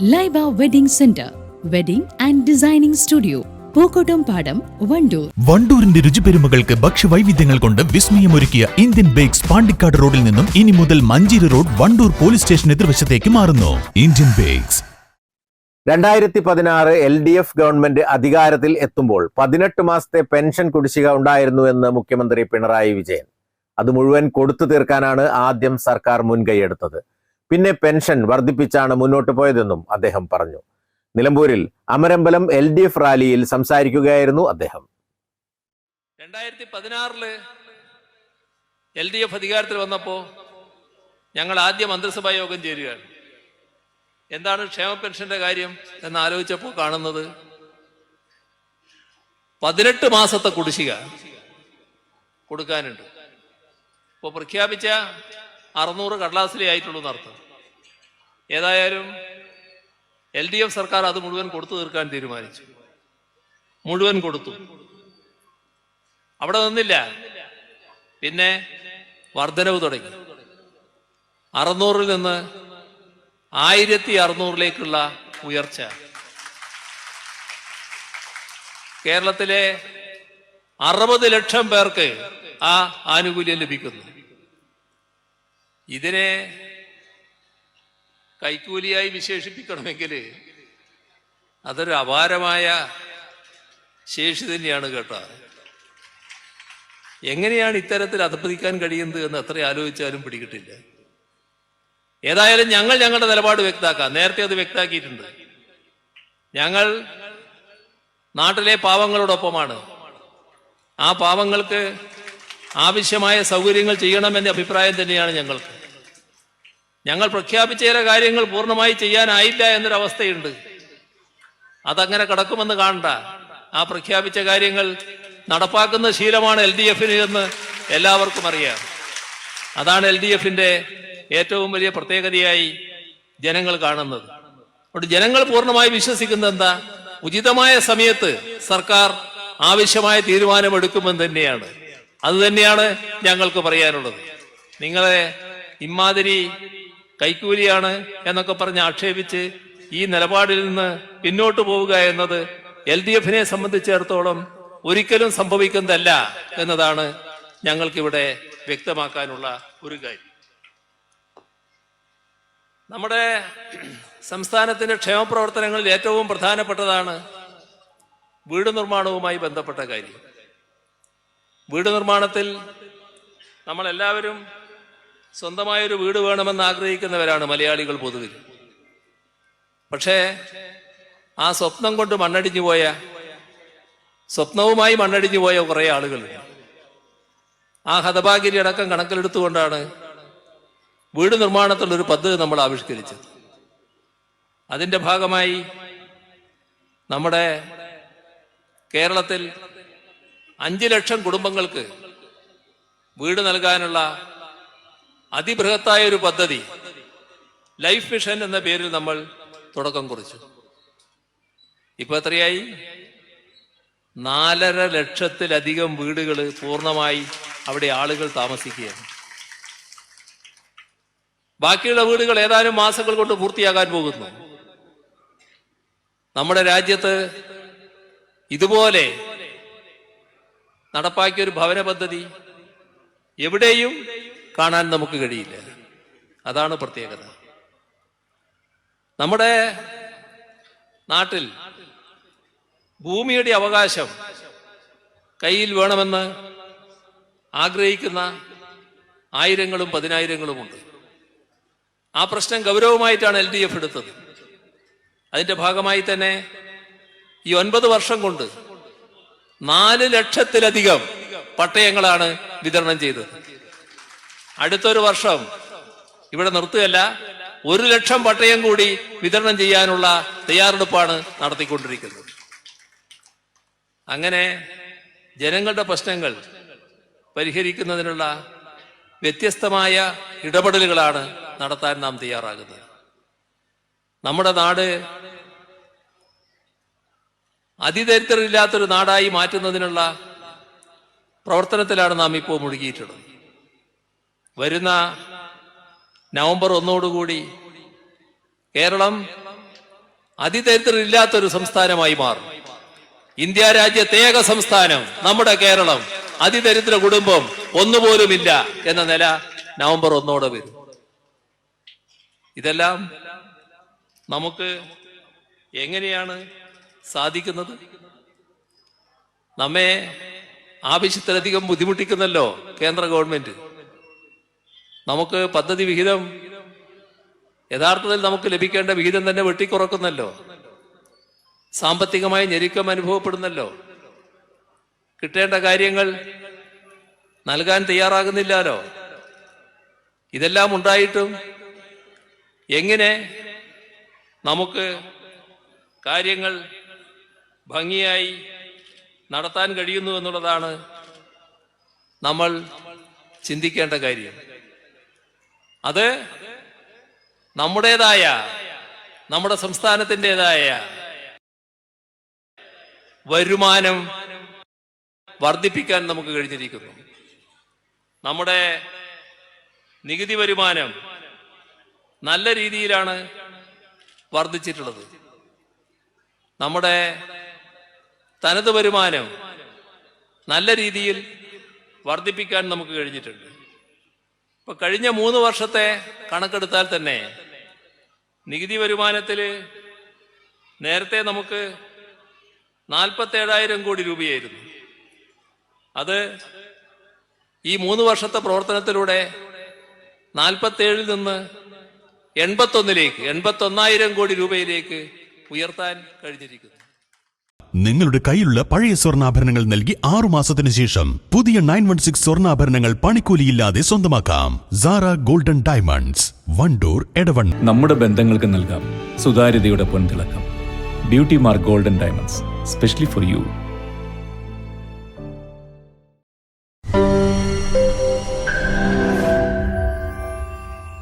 Laiba wedding centre wedding and designing studio Pookkottumpadam Wandoor. വണ്ടൂരിന്റെ രുചിപെരുമകൾക്ക് ഭക്ഷ്യവൈവിധ്യങ്ങൾ കൊണ്ട് വിസ്മയമൊരുക്കിയ Indian bakes Pandikkad റോഡിൽ നിന്നും ഇനി മുതൽ Manjeri road Wandoor police station എതിർവശത്തേക്ക് മാറുന്നു. Indian bakes. രണ്ടായിരത്തി പതിനാറ് എൽ ഡി എഫ് ഗവൺമെന്റ് അധികാരത്തിൽ എത്തുമ്പോൾ പതിനെട്ട് മാസത്തെ പെൻഷൻ കുടിശ്ശിക ഉണ്ടായിരുന്നു എന്ന് മുഖ്യമന്ത്രി പിണറായി വിജയൻ. അത് മുഴുവൻ കൊടുത്തു തീർക്കാനാണ് ആദ്യം സർക്കാർ മുൻകൈയെടുത്തത്. പിന്നെ പെൻഷൻ വർദ്ധിപ്പിച്ചാണ് മുന്നോട്ട് പോയതെന്നും അദ്ദേഹം പറഞ്ഞു. നിലമ്പൂരിൽ അമരമ്പലം എൽ ഡി എഫ് റാലിയിൽ സംസാരിക്കുകയായിരുന്നു അദ്ദേഹം. രണ്ടായിരത്തി പതിനാറിൽ എൽ ഡി എഫ് അധികാരത്തിൽ വന്നപ്പോൾ ഞങ്ങൾ ആദ്യ മന്ത്രിസഭാ യോഗം ചേരുകയാണ്. എന്താണ് ക്ഷേമ പെൻഷന്റെ കാര്യം എന്ന് ആലോചിച്ചപ്പോൾ കാണുന്നത് പതിനെട്ട് മാസത്തെ കുടിശ്ശിക കൊടുക്കാനുണ്ട്. ഇപ്പോൾ പ്രഖ്യാപിച്ച അറുന്നൂറ് കടലാസിലേ ആയിട്ടുള്ളൂ എന്നർത്ഥം. ഏതായാലും എൽ ഡി എഫ് സർക്കാർ അത് മുഴുവൻ കൊടുത്തു തീർക്കാൻ തീരുമാനിച്ചു. മുഴുവൻ കൊടുത്തു. അവിടെ നിന്നില്ല. പിന്നെ വർധനവ് തുടങ്ങി. അറുന്നൂറിൽ നിന്ന് ആയിരത്തി അറുന്നൂറിലേക്കുള്ള ഉയർച്ച. കേരളത്തിലെ അറുപത് ലക്ഷം പേർക്ക് ആ ആനുകൂല്യം ലഭിക്കുന്നു. ഇതിനെ കൈക്കൂലിയായി വിശേഷിപ്പിക്കണമെങ്കിൽ അതൊരു അപാരമായ ശേഷി തന്നെയാണ് കേട്ടോ. എങ്ങനെയാണ് ഇത്തരത്തിൽ അധപ്പതിക്കാൻ കഴിയുന്നത് എന്ന് എത്ര ആലോചിച്ചാലും പിടികിട്ടില്ല. ഏതായാലും ഞങ്ങൾ ഞങ്ങളുടെ നിലപാട് വ്യക്തമാക്കാം. നേരത്തെ അത് വ്യക്താക്കിയിട്ടുണ്ട് ഞങ്ങൾ നാട്ടിലെ പാവങ്ങളോടൊപ്പമാണ്. ആ പാവങ്ങൾക്ക് ആവശ്യമായ സൗകര്യങ്ങൾ ചെയ്യണമെന്ന അഭിപ്രായം തന്നെയാണ് ഞങ്ങൾക്ക്. ഞങ്ങൾ പ്രഖ്യാപിച്ച ചില കാര്യങ്ങൾ പൂർണമായി ചെയ്യാനായില്ല എന്നൊരവസ്ഥയുണ്ട്. അതങ്ങനെ കിടക്കുമെന്ന് കാണണ്ട. ആ പ്രഖ്യാപിച്ച കാര്യങ്ങൾ നടപ്പാക്കുന്ന ശീലമാണ് എൽ ഡി എഫിന് എന്ന് എല്ലാവർക്കും അറിയാം. അതാണ് എൽ ഡി എഫിന്റെ ഏറ്റവും വലിയ പ്രത്യേകതയായി ജനങ്ങൾ കാണുന്നത്. അതുകൊണ്ട് ജനങ്ങൾ പൂർണമായി വിശ്വസിക്കുന്നത് എന്താ? ഉചിതമായ സമയത്ത് സർക്കാർ ആവശ്യമായ തീരുമാനമെടുക്കുമെന്ന് തന്നെയാണ്. അത് തന്നെയാണ് ഞങ്ങൾക്ക് പറയാനുള്ളത്. നിങ്ങളെ ഇമാതിരി കൈക്കൂലിയാണ് എന്നൊക്കെ പറഞ്ഞ് ആക്ഷേപിച്ച് ഈ നിലപാടിൽ നിന്ന് പിന്നോട്ട് പോവുക എന്നത് എൽ ഡി എഫിനെ സംബന്ധിച്ചിടത്തോളം ഒരിക്കലും സംഭവിക്കുന്നതല്ല എന്നതാണ് ഞങ്ങൾക്കിവിടെ വ്യക്തമാക്കാനുള്ള ഒരു കാര്യം. നമ്മുടെ സംസ്ഥാനത്തിന്റെ ക്ഷേമപ്രവർത്തനങ്ങളിൽ ഏറ്റവും പ്രധാനപ്പെട്ടതാണ് വീട് നിർമ്മാണവുമായി ബന്ധപ്പെട്ട കാര്യം. വീട് നിർമ്മാണത്തിൽ നമ്മൾ എല്ലാവരും സ്വന്തമായൊരു വീട് വേണമെന്ന് ആഗ്രഹിക്കുന്നവരാണ് മലയാളികൾ പൊതുവിൽ. പക്ഷേ ആ സ്വപ്നം കൊണ്ട് മണ്ണടിഞ്ഞു പോയ സ്വപ്നവുമായി മണ്ണടിഞ്ഞു പോയ കുറെ ആളുകൾ. ആ ഹതഭാഗിരി അടക്കം കണക്കിലെടുത്തുകൊണ്ടാണ് വീട് ഒരു പദ്ധതി നമ്മൾ ആവിഷ്കരിച്ചത്. അതിന്റെ ഭാഗമായി നമ്മുടെ കേരളത്തിൽ അഞ്ച് ലക്ഷം കുടുംബങ്ങൾക്ക് വീട് നൽകാനുള്ള അതിബൃഹത്തായ ഒരു പദ്ധതി ലൈഫ് മിഷൻ എന്ന പേരിൽ നമ്മൾ തുടക്കം കുറിച്ചു. ഇപ്പൊ എത്രയായി? നാലര ലക്ഷത്തിലധികം വീടുകൾ പൂർണമായി അവിടെ ആളുകൾ താമസിക്കുകയാണ്. ബാക്കിയുള്ള വീടുകൾ ഏതാനും മാസങ്ങൾ കൊണ്ട് പൂർത്തിയാകാൻ പോകുന്നു. നമ്മുടെ രാജ്യത്ത് ഇതുപോലെ നടപ്പാക്കിയ ഒരു ഭവന പദ്ധതി എവിടെയും കാണാൻ നമുക്ക് കഴിയില്ല. അതാണ് പ്രത്യേകത. നമ്മുടെ നാട്ടിൽ ഭൂമിയുടെ അവകാശം കയ്യിൽ വേണമെന്ന് ആഗ്രഹിക്കുന്ന ആയിരങ്ങളും പതിനായിരങ്ങളും ഉണ്ട് ആ പ്രശ്നം ഗൗരവമായിട്ടാണ് എൽ ഡി എഫ് എടുത്തത്. അതിന്റെ ഭാഗമായി തന്നെ ഈ ഒൻപത് വർഷം കൊണ്ട് നാല് ലക്ഷത്തിലധികം പട്ടയങ്ങളാണ് വിതരണം ചെയ്തത്. അടുത്തൊരു വർഷം ഇവിടെ നിർത്തുകയല്ല ഒരു ലക്ഷം പട്ടയം കൂടി വിതരണം ചെയ്യാനുള്ള തയ്യാറെടുപ്പാണ് നടത്തിക്കൊണ്ടിരിക്കുന്നത്. അങ്ങനെ ജനങ്ങളുടെ പ്രശ്നങ്ങൾ പരിഹരിക്കുന്നതിനുള്ള വ്യത്യസ്തമായ ഇടപെടലുകളാണ് നടത്താൻ നാം തയ്യാറാകുന്നത്. നമ്മുടെ നാട് അതിദരിദ്രരില്ലാത്തൊരു നാടായി മാറ്റുന്നതിനുള്ള പ്രവർത്തനത്തിലാണ് നാം ഇപ്പോൾ മുഴുകിയിട്ടുള്ളത്. വരുന്ന നവംബർ ഒന്നോടുകൂടി കേരളം അതിദരിദ്രരില്ലാത്തൊരു സംസ്ഥാനമായി മാറും. ഇന്ത്യ രാജ്യത്തെ ഏക സംസ്ഥാനം നമ്മുടെ കേരളം. അതിദരിദ്ര കുടുംബം ഒന്നുപോലുമില്ല എന്ന നില നവംബർ ഒന്നോടെ വരും. ഇതെല്ലാം നമുക്ക് എങ്ങനെയാണ് സാധിക്കുന്നത്? നമ്മെ ആവശ്യത്തിലധികം ബുദ്ധിമുട്ടിക്കുന്നല്ലോ കേന്ദ്ര ഗവൺമെന്റ്. നമുക്ക് പദ്ധതി വിഹിതം യഥാർത്ഥത്തിൽ നമുക്ക് ലഭിക്കേണ്ട വിഹിതം തന്നെ വെട്ടിക്കുറക്കുന്നല്ലോ. സാമ്പത്തികമായി ഞെരുക്കം അനുഭവപ്പെടുന്നല്ലോ. കിട്ടേണ്ട കാര്യങ്ങൾ നൽകാൻ തയ്യാറാകുന്നില്ലല്ലോ. ഇതെല്ലാം ഉണ്ടായിട്ടും എങ്ങനെ നമുക്ക് കാര്യങ്ങൾ ഭംഗിയായി നടത്താൻ കഴിയുന്നു എന്നുള്ളതാണ് നമ്മൾ ചിന്തിക്കേണ്ട കാര്യം. അത് നമ്മുടേതായ നമ്മുടെ സംസ്ഥാനത്തിന്റെതായ വരുമാനം വർദ്ധിപ്പിക്കാൻ നമുക്ക് കഴിഞ്ഞിരിക്കുന്നു. നമ്മുടെ നികുതി വരുമാനം നല്ല രീതിയിലാണ് വർദ്ധിച്ചിട്ടുള്ളത്. നമ്മുടെ തനത് വരുമാനം നല്ല രീതിയിൽ വർദ്ധിപ്പിക്കാൻ നമുക്ക് കഴിഞ്ഞിട്ടുണ്ട്. ഇപ്പൊ കഴിഞ്ഞ മൂന്ന് വർഷത്തെ കണക്കെടുത്താൽ തന്നെ നികുതി വരുമാനത്തിൽ നേരത്തെ നമുക്ക് നാൽപ്പത്തേഴായിരം കോടി രൂപയായിരുന്നു. അത് ഈ മൂന്ന് വർഷത്തെ പ്രവർത്തനത്തിലൂടെ നാൽപ്പത്തേഴിൽ നിന്ന് എൺപത്തൊന്നിലേക്ക് എൺപത്തൊന്നായിരം കോടി രൂപയിലേക്ക് ഉയർത്താൻ കഴിഞ്ഞിരിക്കുന്നു. നിങ്ങളുടെ കയ്യിലുള്ള പഴയ സ്വർണാഭരണങ്ങൾ നൽകി ആറു മാസത്തിന് ശേഷം പുതിയ നയൻ വൺ സിക്സ് സ്വർണാഭരണങ്ങൾ പണിക്കൂലിയില്ലാതെ സ്വന്തമാക്കാം. സാറ ഗോൾഡൻ ഡയമണ്ട്സ് വണ്ടൂർ എടവൺ നമ്മുടെ ബന്ധങ്ങൾക്ക് നൽകാം. സുതാര്യതയുടെ പൊൻതിളക്കം. Beauty mark golden diamonds specially for you